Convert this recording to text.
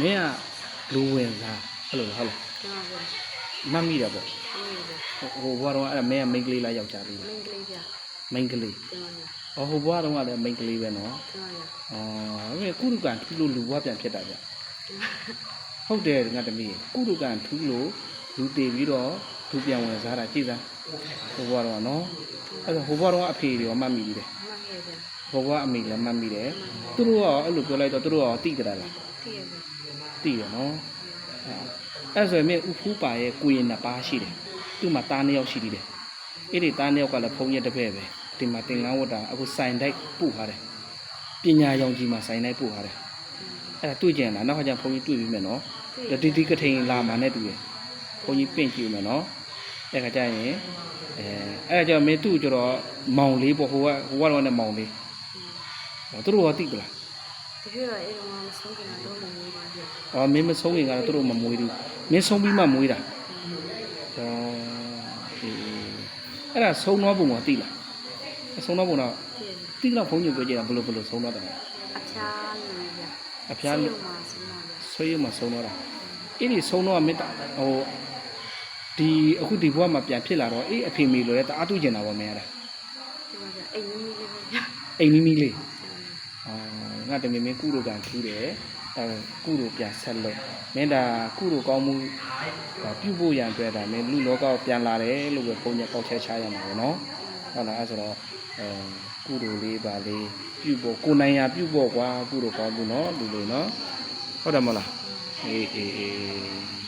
မင်းကလူဝင်စားအဲ့လိုလားဟုတ်လားကျွန်တော်ပြောမှတ်မိတယ်ပေါ့မင်းပြဟိုဟိုဘွားတော့အဲ့ဒါမင်းကမိန်းကလေးလားယောက်ျားလေးမလားင်းကလေးပြမိန်းကလေးကျွန်တော်ပြောအော်ဟိုဘွားတော့ကလည်းမိန်းကလေးပဲနော်ကျွန်တော်ပြောအော်မင်းကုရုကံထူးလို့လူဘွားပြန်ဖြစ်တာဗျဟုတ်တယ်ငါတမီးကုရုကံထူးလို့လူတည်ပြီးတော့လူပြန်ဝင်စားတာကြည်စားဟိုဘွားတော့ကနော်အဲ့ဒါဟိုဘွားတော့ကအဖေတွေရောမှတ်မိပြီတယ်မခဲ့ပြဟိုဘွားအမေလည်းမှတ်မိတယ်သူတို့ရောအဲ့လိုပြောလိုက်တော့သူတို့ရောတိကြတာလားတည့်ရပြ တိရနော်အဲ့ဆိုရင်မင်းဥဖူးပါရဲ့ကိုရင်နှစ်ပါးရှိတယ်သူ့မှာသားနှစ်ယောက်ရှိသေးတယ်အဲ့ဒီသားနှစ်ယောက်ကလည်းဖုံးရက်တစ်ဖက်ပဲဒီမှာတင်ငန်းဝတ်တာအခုစိုင်တိုက်ပို့ထားတယ်ပညာရောင်ကြီးမှာစိုင်တိုက်ပို့ထားတယ်အဲ့ဒါတွေ့ကြရင်လားနောက်ခါကျဖုံးကြီးတွေ့ပြီးမယ်နော်ဒီဒီကထိန်လာမှာနဲ့တူတယ်ဖုံးကြီးပင့်ကြည့်မယ်နော်အဲ့ခါကျရင်အဲအဲ့ဒါကြောင့်မင်းသူ့ကျတော့မောင်လေးပေါ့ဟိုကဟိုကတော့နဲ့မောင်လေးသူတို့ရောတိပလား တပြည့်တော့အဲ့တော့မဆုံးခင်တော့မနေပါဘူး။အော်မင်းမဆုံးရင်ကတော့သူတို့မမွေးဘူး။မင်းဆုံးပြီးမှမွေးတာ။အော်အေးအဲ့ဒါဆုံးသွားပုံကတိလား။အဆုံးသွားပုံတော့တည့်ရတိတော့ဘုန်းကြီးပြောကြတာဘယ်လိုဘယ်လိုဆုံးသွားတယ်လဲအဖျားလို့ပြ။အဖျားလို့လို့မှာဆုံးတော့ပြဆွေးရမှာဆုံးသွားတာ။အဲ့ဒီဆုံးတော့မင်းဟိုဒီအခုဒီဘဝမှာပြန်ဖြစ်လာတော့အေးအဖေမေလိုလဲတအားတူကျင်တာပေါ့မင်းရတာဒီမှာပြအိမ်ကြီးလေးပဲပြ။အိမ်မီမီလေး။အော် ငါတမင်မင်းကုလိုကံထူးတယ်။အဲကုလိုပြန်ဆက်လို့မင်းဒါကုလိုကောင်းမှုဒါပြုဖို့ရန်အတွက်ဒါမင်းလူလောကကိုပြန်လာတယ်လို့ပဲပုံညာပေါက်ချက်ချရမှာပေါ့နော်။ဟုတ်လားအဲဆိုတော့အဲကုလိုလေးပါလေးပြုဖို့ကိုယ်နိုင်ရာပြုဖို့ကွာကုလိုကောင်းမှုနော်လူလေးနော်ဟုတ်တယ်မဟုတ်လားအေးအေးအေး